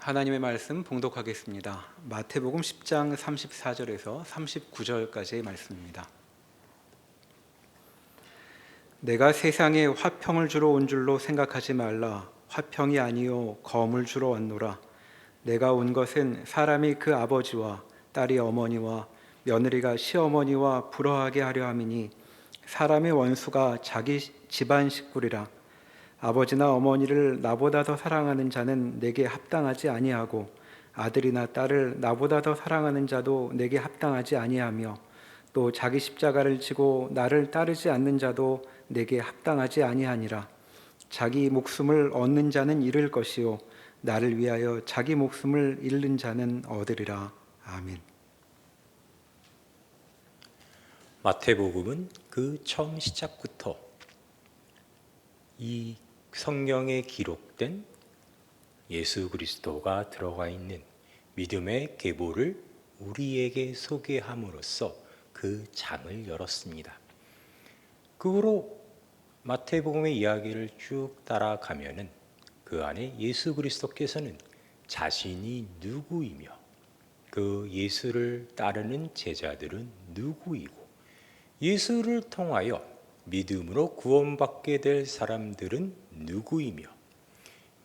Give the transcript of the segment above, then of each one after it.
하나님의 말씀 봉독하겠습니다. 마태복음 10장 34절에서 39절까지의 말씀입니다. 내가 세상에 화평을 주러 온 줄로 생각하지 말라. 화평이 아니요 검을 주러 왔노라. 내가 온 것은 사람이 그 아버지와 딸이 어머니와 며느리가 시어머니와 불화하게 하려 함이니 사람의 원수가 자기 집안 식구리라. 아버지나 어머니를 나보다 더 사랑하는 자는 내게 합당하지 아니하고 아들이나 딸을 나보다 더 사랑하는 자도 내게 합당하지 아니하며 또 자기 십자가를 지고 나를 따르지 않는 자도 내게 합당하지 아니하니라 자기 목숨을 얻는 자는 잃을 것이요 나를 위하여 자기 목숨을 잃는 자는 얻으리라 아멘. 마태복음은 그 처음 시작부터 이 성경에 기록된 예수 그리스도가 들어가 있는 믿음의 계보를 우리에게 소개함으로써 그 장을 열었습니다. 그 후로 마태복음의 이야기를 쭉 따라가면은 그 안에 예수 그리스도께서는 자신이 누구이며 그 예수를 따르는 제자들은 누구이고 예수를 통하여 믿음으로 구원받게 될 사람들은 누구이며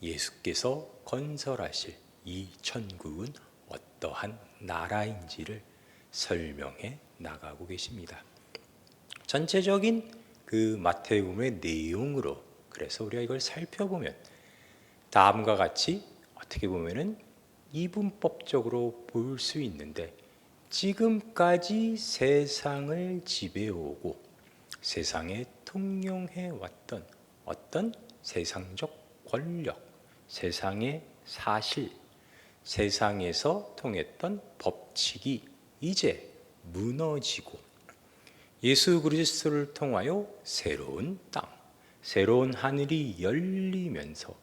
예수께서 건설하실 이 천국은 어떠한 나라인지를 설명해 나가고 계십니다. 전체적인 그 마태복음의 내용으로 그래서 우리가 이걸 살펴보면 다음과 같이 어떻게 보면은 이분법적으로 볼 수 있는데 지금까지 세상을 지배오고 세상에 통용해 왔던 어떤 세상적 권력, 세상의 사실, 세상에서 통했던 법칙이 이제 무너지고 예수 그리스도를 통하여 새로운 땅, 새로운 하늘이 열리면서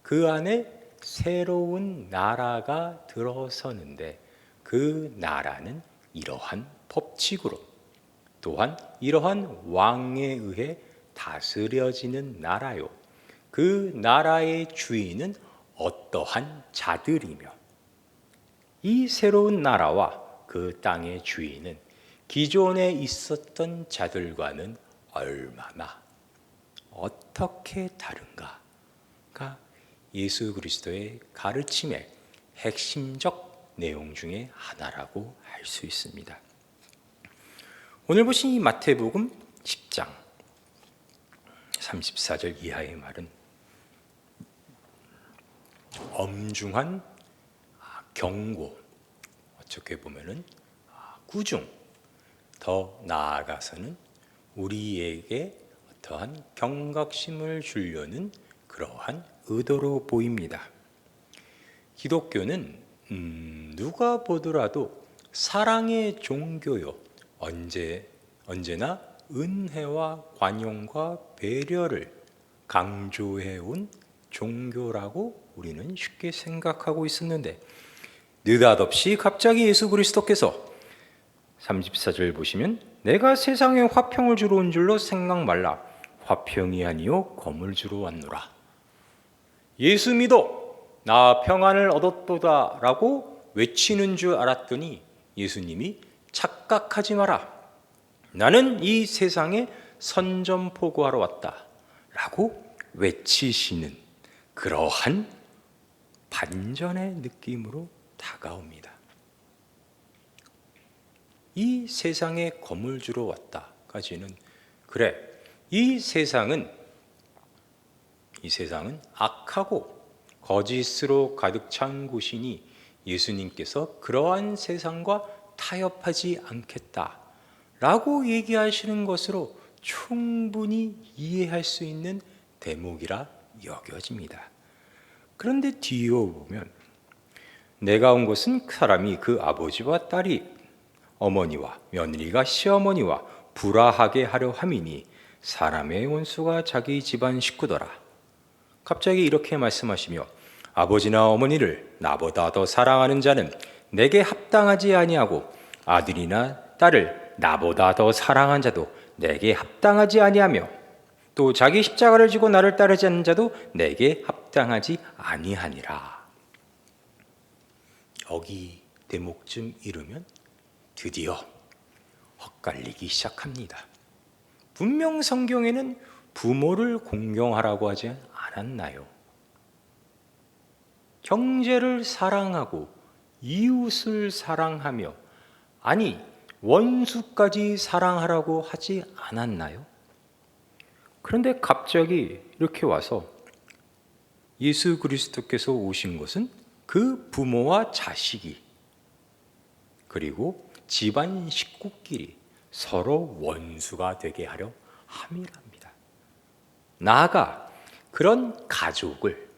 그 안에 새로운 나라가 들어서는데 그 나라는 이러한 법칙으로 또한 이러한 왕에 의해 다스려지는 나라요. 그 나라의 주인은 어떠한 자들이며 이 새로운 나라와 그 땅의 주인은 기존에 있었던 자들과는 얼마나 어떻게 다른가가 예수 그리스도의 가르침의 핵심적 내용 중의 하나라고 할 수 있습니다. 오늘 보신 이 마태복음 10장 34절 이하의 말은 엄중한 경고, 어떻게 보면은 꾸중, 더 나아가서는 우리에게 어떠한 경각심을 주려는 그러한 의도로 보입니다. 기독교는 음, 누가 보더라도 사랑의 종교요. 언제 언제나 은혜와 관용과 배려를 강조해 온 종교라고 우리는 쉽게 생각하고 있었는데 느닷없이 갑자기 예수 그리스도께서 34절 보시면 내가 세상에 화평을 주러 온 줄로 생각 말라 화평이 아니요 검을 주러 왔노라 예수 믿어 나 평안을 얻었도다라고 외치는 줄 알았더니 예수님이 착각하지 마라. 나는 이 세상에 선전포고하러 왔다. 라고 외치시는 그러한 반전의 느낌으로 다가옵니다. 이 세상에 검을 주러 왔다까지는 그래. 이 세상은 이 세상은 악하고 거짓으로 가득 찬 곳이니 예수님께서 그러한 세상과 타협하지 않겠다. 라고 얘기하시는 것으로 충분히 이해할 수 있는 대목이라 여겨집니다. 그런데 뒤에 보면 내가 온 것은 사람이 그 아버지와 딸이 어머니와 며느리가 시어머니와 불화하게 하려 함이니 사람의 원수가 자기 집안 식구더라. 갑자기 이렇게 말씀하시며 아버지나 어머니를 나보다 더 사랑하는 자는 내게 합당하지 아니하고 아들이나 딸을 나보다 더 사랑한 자도 내게 합당하지 아니하며 또 자기 십자가를 지고 나를 따르지 않는 자도 내게 합 당하지 아니하니라. 여기 대목쯤 이르면 드디어 헛갈리기 시작합니다. 분명 성경에는 부모를 공경하라고 하지 않았나요? 형제를 사랑하고 이웃을 사랑하며 아니 원수까지 사랑하라고 하지 않았나요? 그런데 갑자기 이렇게 와서 예수 그리스도께서 오신 것은 그 부모와 자식이 그리고 집안 식구끼리 서로 원수가 되게 하려 함이랍니다. 나아가 그런 가족을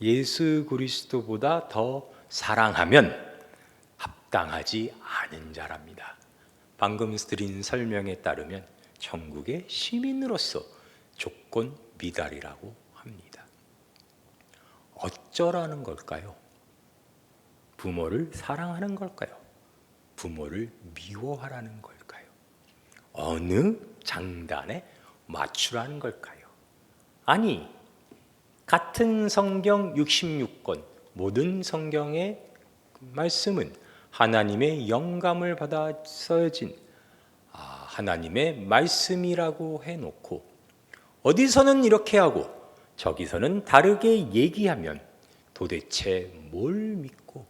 예수 그리스도보다 더 사랑하면 합당하지 않은 자랍니다. 방금 드린 설명에 따르면 천국의 시민으로서 조건 미달이라고. 어쩌라는 걸까요? 부모를 사랑하는 걸까요? 부모를 미워하라는 걸까요? 어느 장단에 맞추라는 걸까요? 아니, 같은 성경 66권 모든 성경의 말씀은 하나님의 영감을 받아 써진 아, 하나님의 말씀이라고 해놓고 어디서는 이렇게 하고 저기서는 다르게 얘기하면 도대체 뭘 믿고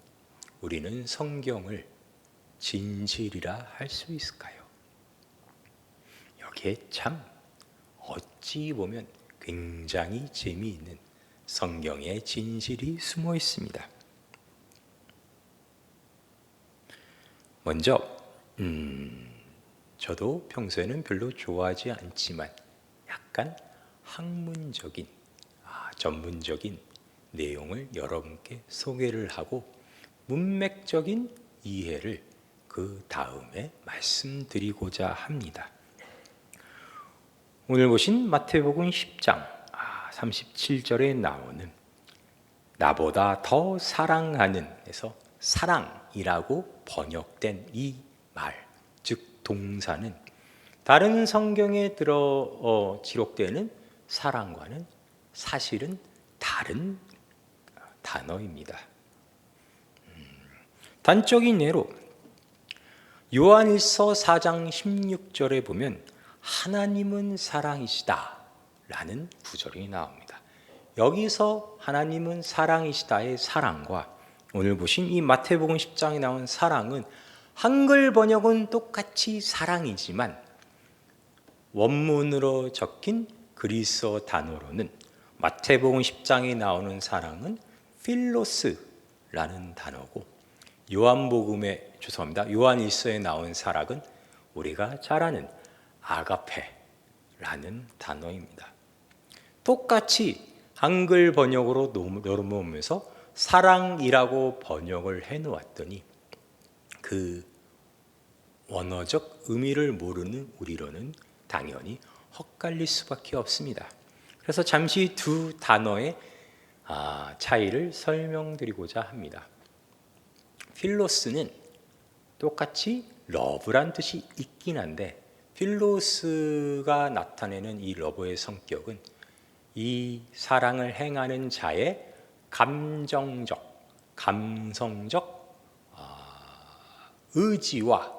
우리는 성경을 진실이라 할 수 있을까요? 여기에 참 어찌 보면 굉장히 재미있는 성경의 진실이 숨어 있습니다. 먼저 음, 저도 평소에는 별로 좋아하지 않지만 약간 학문적인 아, 전문적인 내용을 여러분께 소개를 하고 문맥적인 이해를 그 다음에 말씀드리고자 합니다. 오늘 보신 마태복음 10장 37절에 나오는 나보다 더 사랑하는 에서 사랑이라고 번역된 이 말, 즉 동사는 다른 성경에 들어 어, 기록되는 사랑과는 사실은 다른 단어입니다. 음, 단적인 예로 요한일서 4장 16절에 보면 하나님은 사랑이시다 라는 구절이 나옵니다. 여기서 하나님은 사랑이시다의 사랑과 오늘 보신 이 마태복음 10장에 나온 사랑은 한글 번역은 똑같이 사랑이지만 원문으로 적힌 그리스어 단어로는 마태복음 10장에 나오는 사랑은 필로스라는 단어고 요한복음에 죄송합니다. 요한일서에 나온 사랑은 우리가 잘 아는 아가페라는 단어입니다. 똑같이 한글 번역으로 넘어오면서 사랑이라고 번역을 해 놓았더니 그 원어적 의미를 모르는 우리로는 당연히 헛갈릴 수밖에 없습니다. 그래서 잠시 두 단어의 아, 차이를 설명드리고자 합니다. 필로스는 똑같이 러브란 뜻이 있긴 한데 필로스가 나타내는 이 러브의 성격은 이 사랑을 행하는 자의 감정적, 감성적 아, 의지와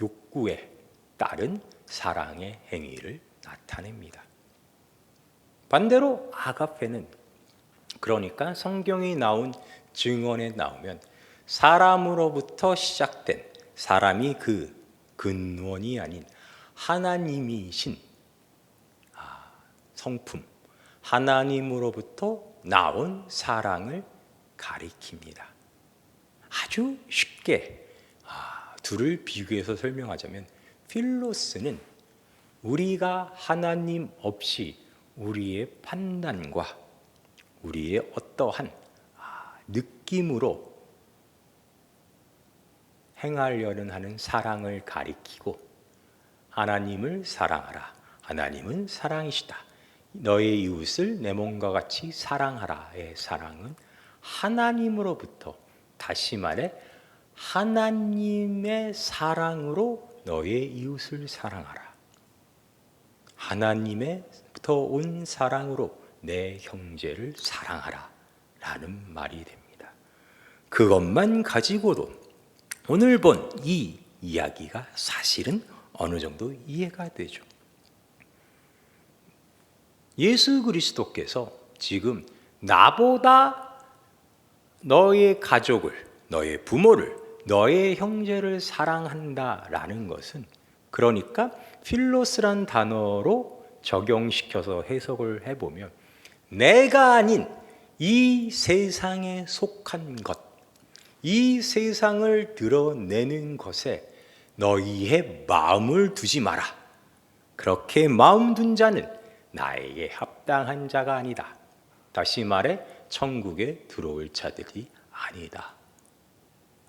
욕구에 따른 사랑의 행위를 나타냅니다. 반대로 아가페는 그러니까 성경이 나온 증언에 나오면 사람으로부터 시작된 사람이 그 근원이 아닌 하나님이신 아, 성품, 하나님으로부터 나온 사랑을 가리킵니다. 아주 쉽게 아, 둘을 비교해서 설명하자면 필로스는 우리가 하나님 없이 우리의 판단과 우리의 어떠한 아, 느낌으로 행하려는 하는 사랑을 가리키고 하나님을 사랑하라. 하나님은 사랑이시다. 너의 이웃을 내 몸과 같이 사랑하라의 사랑은 하나님으로부터 다시 말해 하나님의 사랑으로 너의 이웃을 사랑하라. 하나님의부터 온 사랑으로 내 형제를 사랑하라. 라는 말이 됩니다. 그것만 가지고도 오늘 본 이 이야기가 사실은 어느 정도 이해가 되죠. 예수 그리스도께서 지금 나보다 너의 가족을, 너의 부모를, 너의 형제를 사랑한다 라는 것은 그러니까 필로스란 단어로 적용시켜서 해석을 해보면 내가 아닌 이 세상에 속한 것, 이 세상을 드러내는 것에 너희의 마음을 두지 마라. 그렇게 마음 둔 자는 나에게 합당한 자가 아니다. 다시 말해 천국에 들어올 자들이 아니다.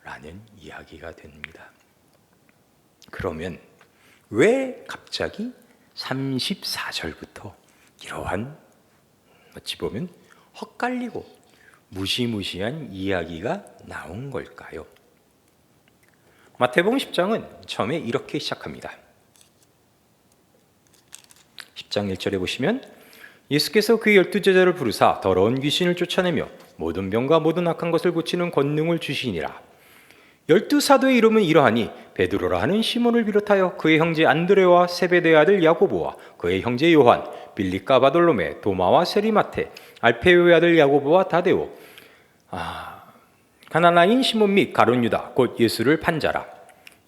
라는 이야기가 됩니다. 그러면 왜 갑자기 34절부터 이러한 어찌 보면 헛갈리고 무시무시한 이야기가 나온 걸까요? 마태복음 10장은 처음에 이렇게 시작합니다. 10장 1절에 보시면 예수께서 그 열두 제자를 부르사 더러운 귀신을 쫓아내며 모든 병과 모든 악한 것을 고치는 권능을 주시니라. 열두 사도의 이름은 이러하니 베드로라 하는 시몬을 비롯하여 그의 형제 안드레와 세베대의 아들 야고보와 그의 형제 요한, 빌립과 바돌로메, 도마와 세리마테, 알페오의 아들 야고보와 다데오, 아, 가나나인 시몬 및 가룟 유다 곧 예수를 판자라.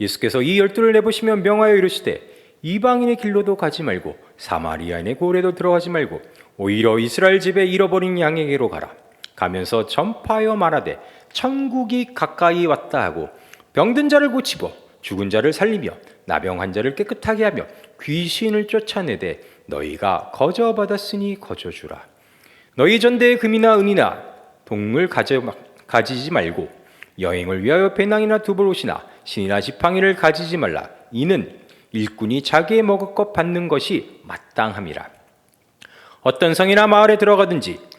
예수께서 이 열두를 내보시며 명하여 이르시되 이방인의 길로도 가지 말고 사마리아인의 고을에도 들어가지 말고 오히려 이스라엘 집에 잃어버린 양에게로 가라. 가면서 전파하여 말하되 천국이 가까이 왔다 하고 병든 자를 고치고 죽은 자를 살리며 나병 환자를 깨끗하게 하며 귀신을 쫓아내되 너희가 거저 받았으니 거저 주라. 너희 전대에 금이나 은이나 동물 가져, 가지지 말고 여행을 위하여 배낭이나 두볼옷이나 신이나 지팡이를 가지지 말라. 이는 일꾼이 자기의 먹을 것 받는 것이 마땅함이라. 어떤 성이나 마을에 들어가든지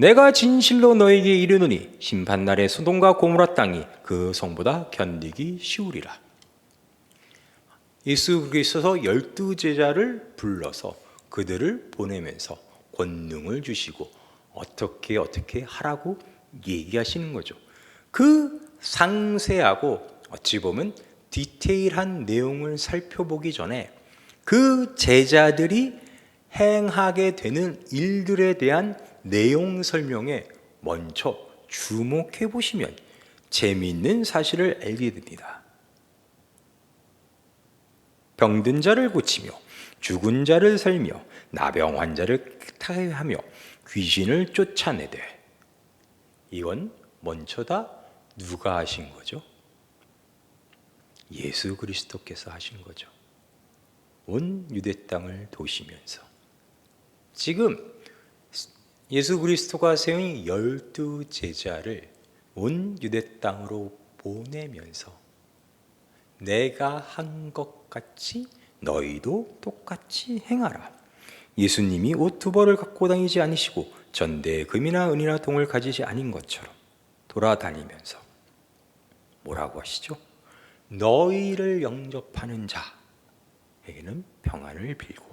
내가 진실로 너에게 이르노니 심판 날에 소돔과 고모라 땅이 그 성보다 견디기 쉬우리라. 예수 그리스도서 열두 제자를 불러서 그들을 보내면서 권능을 주시고 어떻게 어떻게 하라고 얘기하시는 거죠. 그 상세하고 어찌 보면 디테일한 내용을 살펴보기 전에 그 제자들이 행하게 되는 일들에 대한 내용 설명에 먼저 주목해 보시면 재미있는 사실을 알게 됩니다. 병든 자를 고치며 죽은 자를 살며 나병 환자를 깨끗하게 하며 귀신을 쫓아내되 이건 먼저 다 누가 하신 거죠? 예수 그리스도께서 하신 거죠. 온 유대 땅을 도시면서 지금 예수 그리스도가 세운 열두 제자를 온 유대 땅으로 보내면서 내가 한 것 같이 너희도 똑같이 행하라. 예수님이 옷 두 벌을 갖고 다니지 않으시고 전대에 금이나 은이나 동을 가지지 않은 것처럼 돌아다니면서 뭐라고 하시죠? 너희를 영접하는 자에게는 평안을 빌고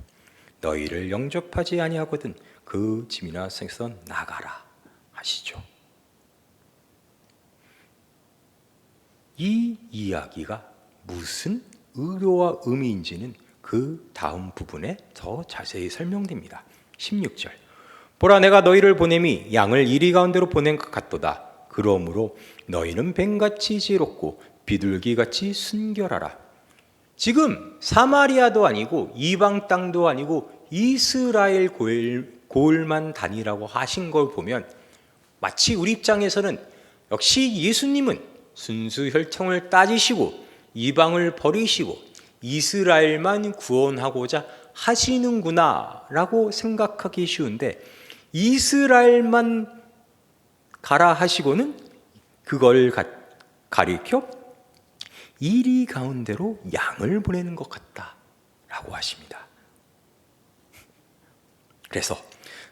너희를 영접하지 아니하거든 그 집이나 성에서 나가라 하시죠. 이 이야기가 무슨 의도와 의미인지는 그 다음 부분에 더 자세히 설명됩니다. 16절. 보라 내가 너희를 보냄이 양을 이리 가운데로 보낸 것 같도다. 그러므로 너희는 뱀같이 지롭고 비둘기같이 순결하라. 지금 사마리아도 아니고 이방 땅도 아니고 이스라엘 고을만 다니라고 하신 걸 보면 마치 우리 입장에서는 역시 예수님은 순수 혈통을 따지시고 이방을 버리시고 이스라엘만 구원하고자 하시는구나라고 생각하기 쉬운데 이스라엘만 가라 하시고는 그걸 가리켜 이리 가운데로 양을 보내는 것 같다. 라고 하십니다. 그래서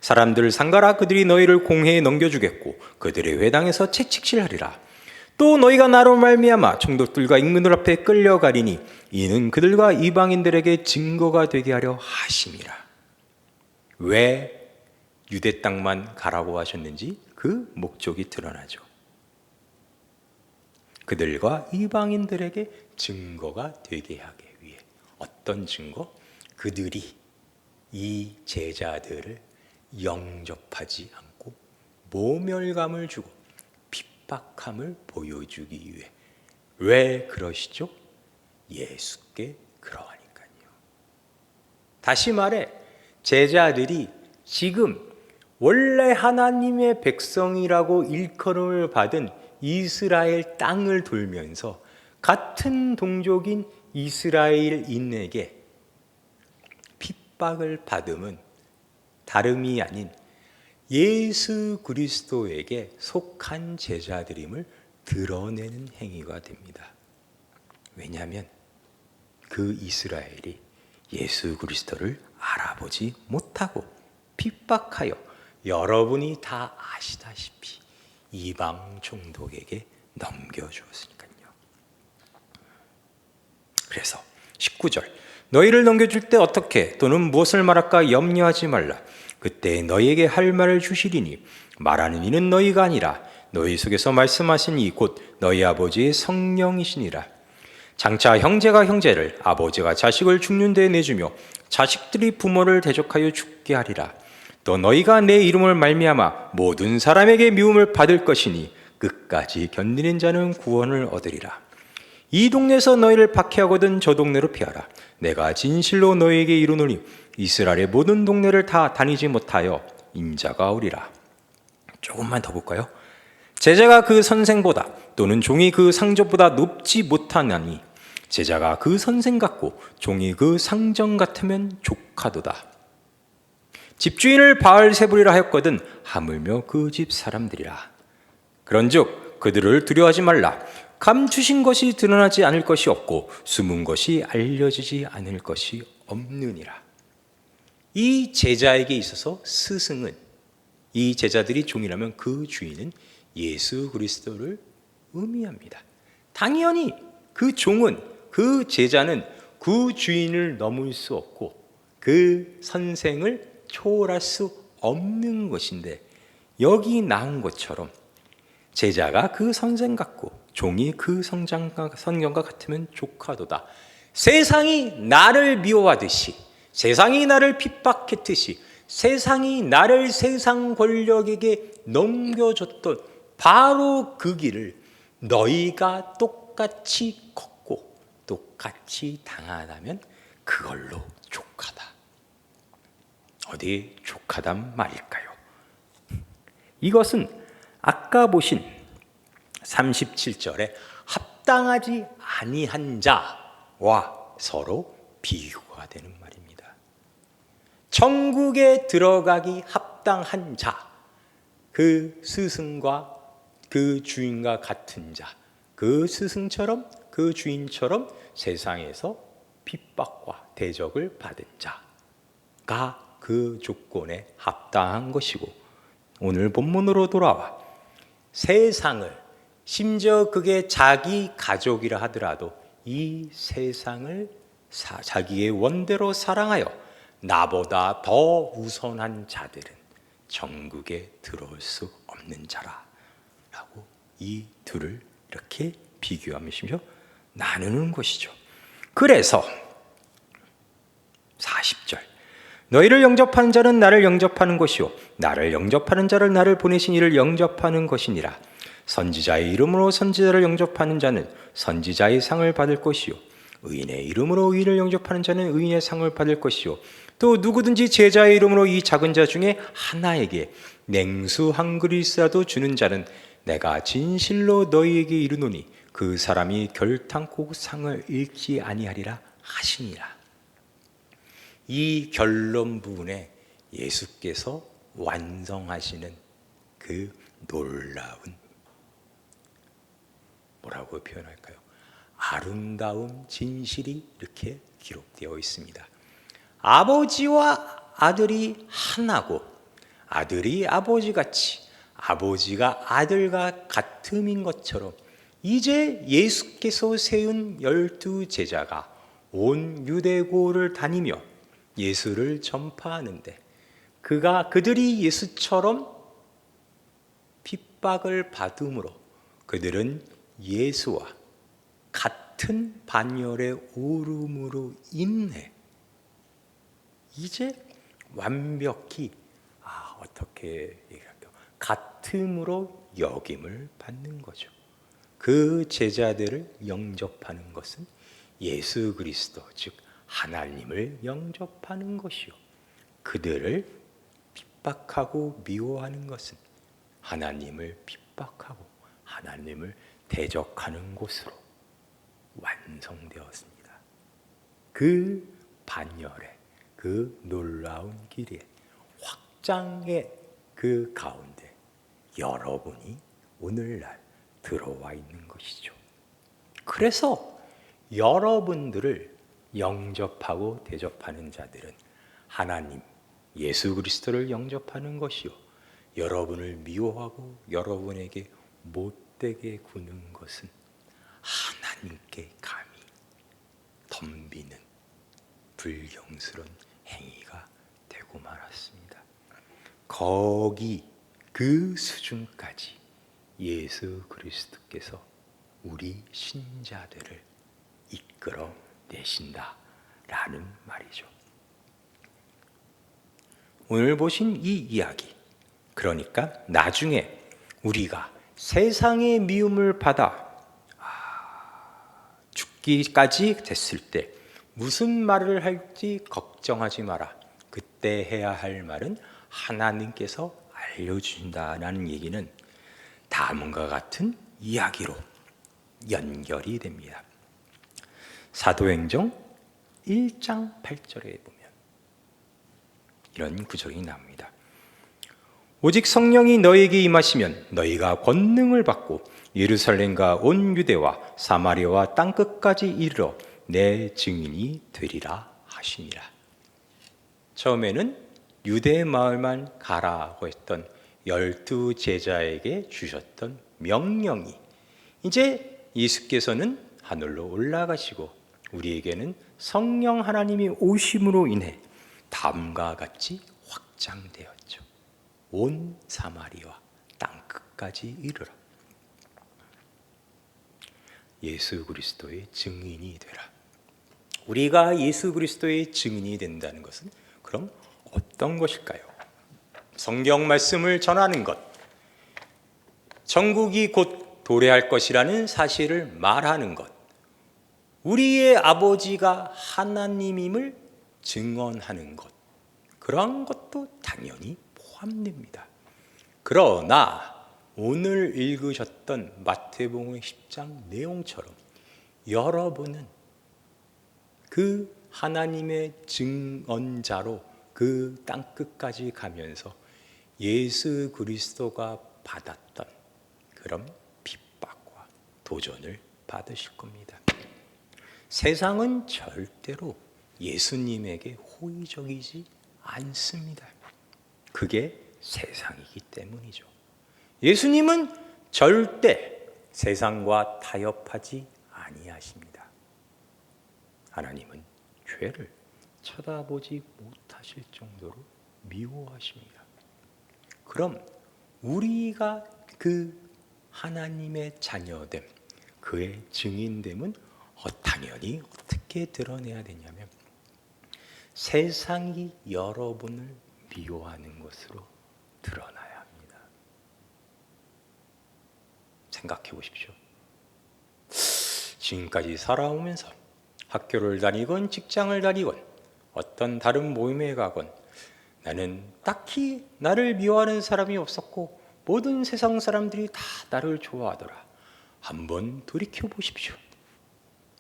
사람들을 상가라 그들이 너희를 공회에 넘겨주겠고 그들의 회당에서 채찍질하리라. 또 너희가 나로 말미암아 총독들과 인민들 앞에 끌려가리니 이는 그들과 이방인들에게 증거가 되게 하려 하심이라. 왜 유대 땅만 가라고 하셨는지 그 목적이 드러나죠. 그들과 이방인들에게 증거가 되게 하기 위해 어떤 증거? 그들이 이 제자들을 영접하지 않고 모멸감을 주고 핍박함을 보여주기 위해 왜 그러시죠? 예수께 그러하니까요. 다시 말해 제자들이 지금 원래 하나님의 백성이라고 일컬음을 받은 이스라엘 땅을 돌면서 같은 동족인 이스라엘인에게 핍박을 받음은 다름이 아닌 예수 그리스도에게 속한 제자들임을 드러내는 행위가 됩니다. 왜냐하면 그 이스라엘이 예수 그리스도를 알아보지 못하고 핍박하여 여러분이 다 아시다시피 이방 총독에게 넘겨주었으니까요. 그래서 19절 너희를 넘겨줄 때 어떻게 또는 무엇을 말할까 염려하지 말라. 그때 너희에게 할 말을 주시리니 말하는 이는 너희가 아니라 너희 속에서 말씀하신 이 곧 너희 아버지의 성령이시니라. 장차 형제가 형제를 아버지가 자식을 죽는 데 내주며 자식들이 부모를 대적하여 죽게 하리라. 또 너희가 내 이름을 말미암아 모든 사람에게 미움을 받을 것이니 끝까지 견디는 자는 구원을 얻으리라. 이 동네에서 너희를 박해하거든 저 동네로 피하라. 내가 진실로 너희에게 이르노니 이스라엘의 모든 동네를 다 다니지 못하여 인자가 오리라. 조금만 더 볼까요? 제자가 그 선생보다 또는 종이 그 상접보다 높지 못하나니 제자가 그 선생 같고 종이 그 상정 같으면 족하도다. 집주인을 바알세불이라 하였거든 하물며 그 집 사람들이라. 그런즉 그들을 두려워하지 말라. 감추신 것이 드러나지 않을 것이 없고 숨은 것이 알려지지 않을 것이 없느니라. 이 제자에게 있어서 스승은 이 제자들이 종이라면 그 주인은 예수 그리스도를 의미합니다. 당연히 그 종은 그 제자는 그 주인을 넘을 수 없고 그 선생을 초월할 수 없는 것인데 여기 나온 것처럼 제자가 그 선생 같고 종이 그 성장과 선경과 같으면 조카도다. 세상이 나를 미워하듯이 세상이 나를 핍박했듯이 세상이 나를 세상 권력에게 넘겨줬던 바로 그 길을 너희가 똑같이 걷고 똑같이 당하다면 그걸로 족하다. 어디 족하단 말일까요? 이것은 아까 보신 37절에 합당하지 아니한 자와 서로 비교가 되는 말입니다. 천국에 들어가기 합당한 자, 그 스승과 그 주인과 같은 자, 그 스승처럼 그 주인처럼 세상에서 핍박과 대적을 받은 자가 그 조건에 합당한 것이고 오늘 본문으로 돌아와 세상을 심지어 그게 자기 가족이라 하더라도 이 세상을 사- 자기의 원대로 사랑하여 나보다 더 우선한 자들은 천국에 들어올 수 없는 자라 라고 이 둘을 이렇게 비교하면서 나누는 것이죠. 그래서 40절 너희를 영접하는 자는 나를 영접하는 것이요. 나를 영접하는 자를 나를 보내신 이를 영접하는 것이니라 선지자의 이름으로 선지자를 영접하는 자는 선지자의 상을 받을 것이요. 의인의 이름으로 의인을 영접하는 자는 의인의 상을 받을 것이요. 또 누구든지 제자의 이름으로 이 작은 자 중에 하나에게 냉수 한 그릇이라도 주는 자는 내가 진실로 너희에게 이르노니 그 사람이 결탄코 상을 잃지 아니하리라 하시니라. 이 결론 부분에 예수께서 완성하시는 그 놀라운 뭐라고 표현할까요? 아름다운 진실이 이렇게 기록되어 있습니다. 아버지와 아들이 하나고 아들이 아버지 같이 아버지가 아들과 같음인 것처럼 이제 예수께서 세운 열두 제자가 온 유대고를 다니며 예수를 전파하는데 그가 그들이 예수처럼 핍박을 받음으로 그들은 예수와 같은 반열에 오름으로 인해 이제 완벽히 아 어떻게 얘기할까요? 같음으로 여김을 받는 거죠. 그 제자들을 영접하는 것은 예수 그리스도 즉 하나님을 영접하는 것이요. 그들을 핍박하고 미워하는 것은 하나님을 핍박하고 하나님을 대적하는 곳으로 완성되었습니다. 그 반열에 그 놀라운 길에 확장의 그 가운데 여러분이 오늘날 들어와 있는 것이죠. 그래서 여러분들을 영접하고 대접하는 자들은 하나님 예수 그리스도를 영접하는 것이요. 여러분을 미워하고 여러분에게 못 되게 구는 것은 하나님께 감히 덤비는 불경스러운 행위가 되고 말았습니다. 거기 그 수준까지 예수 그리스도께서 우리 신자들을 이끌어 내신다라는 말이죠. 오늘 보신 이 이야기, 그러니까 나중에 우리가 세상의 미움을 받아 아, 죽기까지 됐을 때 무슨 말을 할지 걱정하지 마라. 그때 해야 할 말은 하나님께서 알려주신다라는 얘기는 다음과 같은 이야기로 연결이 됩니다. 사도행정 1장 8절에 보면 이런 구절이 나옵니다. 오직 성령이 너에게 임하시면 너희가 권능을 받고 예루살렘과 온 유대와 사마리아와 땅 끝까지 이르러 내 증인이 되리라 하시니라. 처음에는 유대 마을만 가라고 했던 열두 제자에게 주셨던 명령이 이제 예수께서는 하늘로 올라가시고 우리에게는 성령 하나님이 오심으로 인해 다음과 같이 확장되었죠. 온 사마리아 땅 끝까지 이르러 예수 그리스도의 증인이 되라. 우리가 예수 그리스도의 증인이 된다는 것은 그럼 어떤 것일까요? 성경 말씀을 전하는 것, 전국이 곧 도래할 것이라는 사실을 말하는 것, 우리의 아버지가 하나님임을 증언하는 것, 그러한 것도 당연히 포함됩니다. 그러나 오늘 읽으셨던 마태복음 10장 내용처럼 여러분은 그 하나님의 증언자로 그 땅끝까지 가면서 예수 그리스도가 받았던 그런 핍박과 도전을 받으실 겁니다. 세상은 절대로 예수님에게 호의적이지 않습니다. 그게 세상이기 때문이죠. 예수님은 절대 세상과 타협하지 아니하십니다. 하나님은 죄를 쳐다보지 못하실 정도로 미워하십니다. 그럼 우리가 그 하나님의 자녀됨, 그의 증인됨은 어, 당연히 어떻게 드러내야 되냐면 세상이 여러분을 미워하는 것으로 드러나야 합니다. 생각해 보십시오. 지금까지 살아오면서 학교를 다니건 직장을 다니건 어떤 다른 모임에 가건 나는 딱히 나를 미워하는 사람이 없었고 모든 세상 사람들이 다 나를 좋아하더라. 한번 돌이켜 보십시오.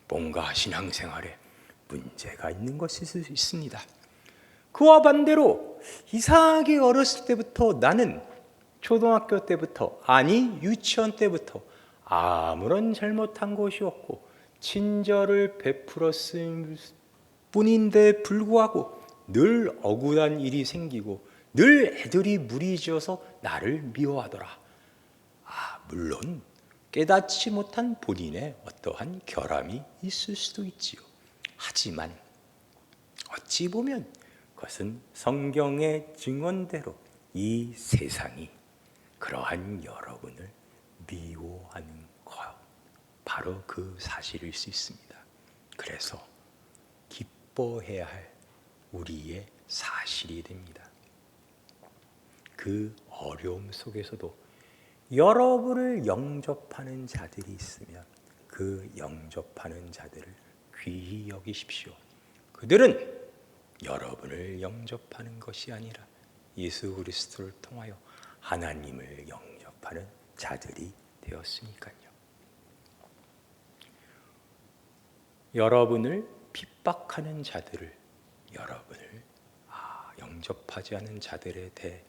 뭔가 신앙생활에 문제가 있는 수 있습니다. 그와 반대로 이상하게 어렸을 때부터 나는 초등학교 때부터 아니 유치원 때부터 아무런 잘못한 것이 없고 친절을 베풀었을 뿐인데 불구하고 늘 억울한 일이 생기고 늘 애들이 무리지어서 나를 미워하더라. 아, 물론 깨닫지 못한 본인의 어떠한 결함이 있을 수도 있지요. 하지만 어찌 보면 그것은 성경의 증언대로 이 세상이 그러한 여러분을 미워하는 것 바로 그 사실일 수 있습니다. 그래서 기뻐해야 할 우리의 사실이 됩니다. 그 어려움 속에서도 여러분을 영접하는 자들이 있으면 그 영접하는 자들을 귀히 여기십시오. 그들은 여러분을 영접하는 것이 아니라 예수 그리스도를 통하여 하나님을 영접하는 자들이 되었으니까요. 여러분을 핍박하는 자들을 여러분을 아, 영접하지 않은 자들에 대해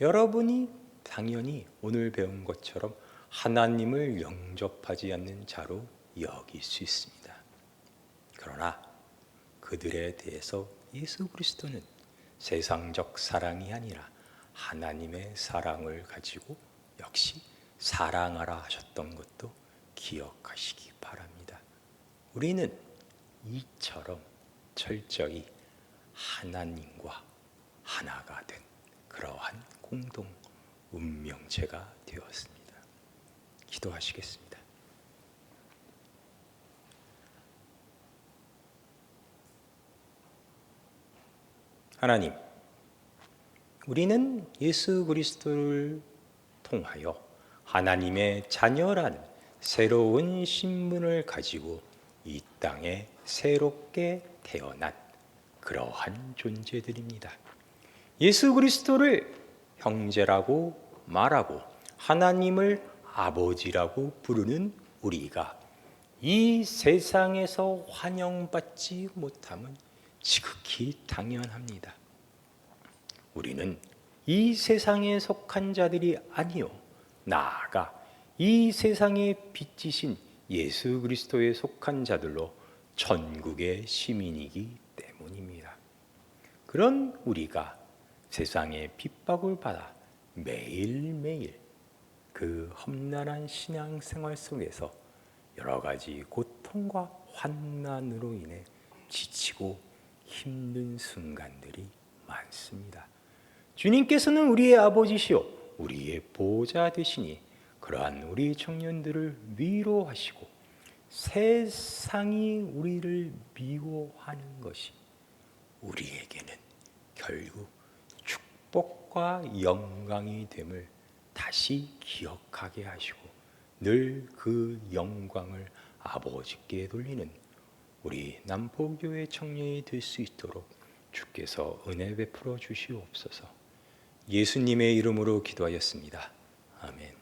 여러분이 당연히 오늘 배운 것처럼 하나님을 영접하지 않는 자로 여길 수 있습니다. 그러나 그들에 대해서 예수 그리스도는 세상적 사랑이 아니라 하나님의 사랑을 가지고 역시 사랑하라 하셨던 것도 기억하시기 바랍니다. 우리는 이처럼 철저히 하나님과 하나가 된 그러한 공동 운명체가 되었습니다. 기도하시겠습니다. 하나님, 우리는 예수 그리스도를 통하여 하나님의 자녀라는 새로운 신분을 가지고 이 땅에 새롭게 태어난 그러한 존재들입니다. 예수 그리스도를 형제라고 말하고 하나님을 아버지라고 부르는 우리가 이 세상에서 환영받지 못함은 지극히 당연합니다. 우리는 이 세상에 속한 자들이 아니요 나아가 이 세상의 빛이신 예수 그리스도에 속한 자들로 천국의 시민이기 때문입니다. 그런 우리가 세상의 핍박을 받아 매일매일 그 험난한 신앙생활 속에서 여러 가지 고통과 환난으로 인해 지치고 힘든 순간들이 많습니다. 주님께서는 우리의 아버지시요 우리의 보호자 되시니 그러한 우리 청년들을 위로하시고 세상이 우리를 미워하는 것이 우리에게는 결국 축복과 영광이 됨을 다시 기억하게 하시고 늘 그 영광을 아버지께 돌리는 우리 남포교회 청년이 될 수 있도록 주께서 은혜 베풀어 주시옵소서. 예수님의 이름으로 기도하였습니다. 아멘.